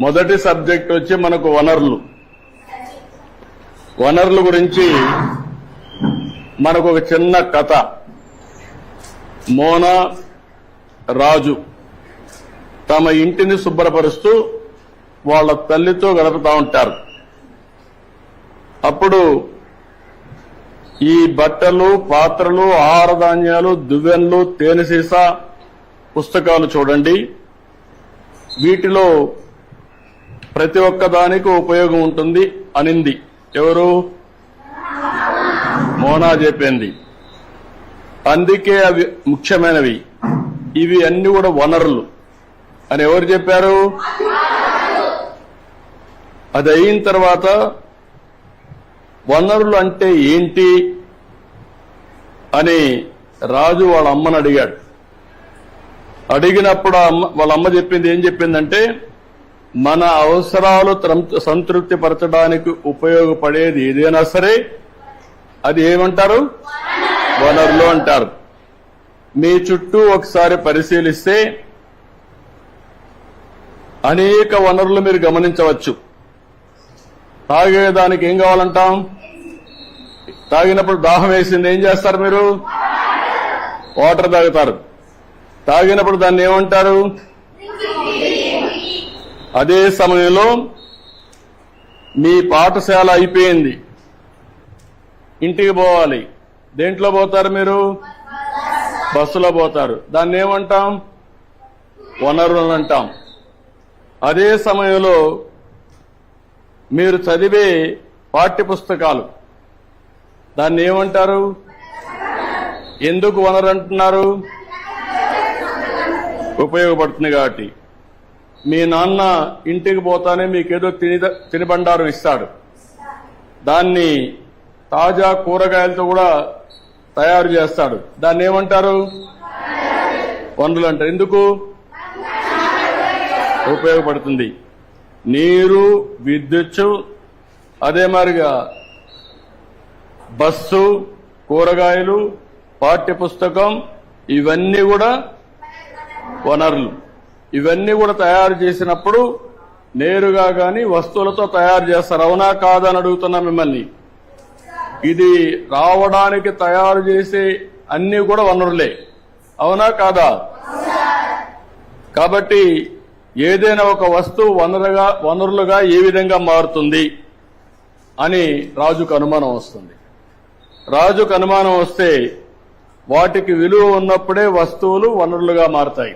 మొదటి సబ్జెక్ట్ వచ్చి మనకు వనరులు. వనరుల గురించి మనకు ఒక చిన్న కథ. మోనా రాజు తమ ఇంటిని శుభ్రపరుస్తూ వాళ్ళ తల్లితో గడుపుతా ఉంటారు. అప్పుడు ఈ బట్టలు పాత్రలు ఆహార ధాన్యాలు దువ్వెన్లు తేనె సీసా పుస్తకాలు చూడండి. వీటిలో ప్రతి ఒక్క దానికి ఉపయోగం ఉంటుంది అనింది. ఎవరు? మోనా చెప్పింది. అందుకే అవి ముఖ్యమైనవి. ఇవి అన్ని కూడా వనరులు. అని ఎవరు చెప్పారు? అది అయిన తర్వాత వనరులు అంటే ఏంటి అని రాజు వాళ్ళ అమ్మని అడిగాడు. అడిగినప్పుడు అమ్మ వాళ్ళ అమ్మ చెప్పింది ఏం చెప్పిందంటే మన అవసరాలు త్రం- సంతృప్తి పరచడానికి ఉపయోగపడేది ఏదైనా సరే అది ఏమంటారు? వనరులు అంటారు. మీ చుట్టూ ఒకసారి పరిశీలిస్తే అనేక వనరులు మీరు గమనించవచ్చు. తాగేదానికి ఏం కావాలంటాం? తాగినప్పుడు దాహం వేసింది ఏం చేస్తారు మీరు? వాటర్ తాగుతారు. తాగినప్పుడు దాన్ని ఏమంటారు? అదే సమయంలో మీ పాఠశాల అయిపోయింది. ఇంటికి పోవాలి. దేంట్లో పోతారు మీరు? బస్సులో పోతారు. దాన్ని ఏమంటాం? వనరులు అంటాం. అదే సమయంలో మీరు చదివే పాఠ్య పుస్తకాలు దాన్ని ఏమంటారు? ఎందుకు వనరు అంటున్నారు? ఉపయోగపడుతుంది కాబట్టి. మీ నాన్న ఇంటికి పోతానే మీకేదో తిని తినిబండారం ఇస్తాడు. దాన్ని తాజా కూరగాయలతో కూడా తయారు చేస్తాడు. దాన్ని ఏమంటారు? వనరులు అంటారు ఎందుకు? ఉపయోగపడుతుంది. నీరు విద్యుత్ అదే మాదిరిగా బస్సు కూరగాయలు పాఠ్య పుస్తకం ఇవన్నీ కూడా వనరులు. ఇవన్నీ కూడా తయారు చేసినప్పుడు నేరుగా కానీ వస్తువులతో తయారు చేస్తారు. అవునా కాదా అని అడుగుతున్నా మిమ్మల్ని. ఇది రావడానికి తయారు చేసే అన్ని కూడా వనరులే. అవునా కాదా? కాబట్టి ఏదైనా ఒక వస్తువు వనరుగా వనరులుగా ఏ విధంగా మారుతుంది అని రాజుకు అనుమానం వస్తుంది. రాజుకు అనుమానం వస్తే వాటికి విలువ ఉన్నప్పుడే వస్తువులు వనరులుగా మారతాయి.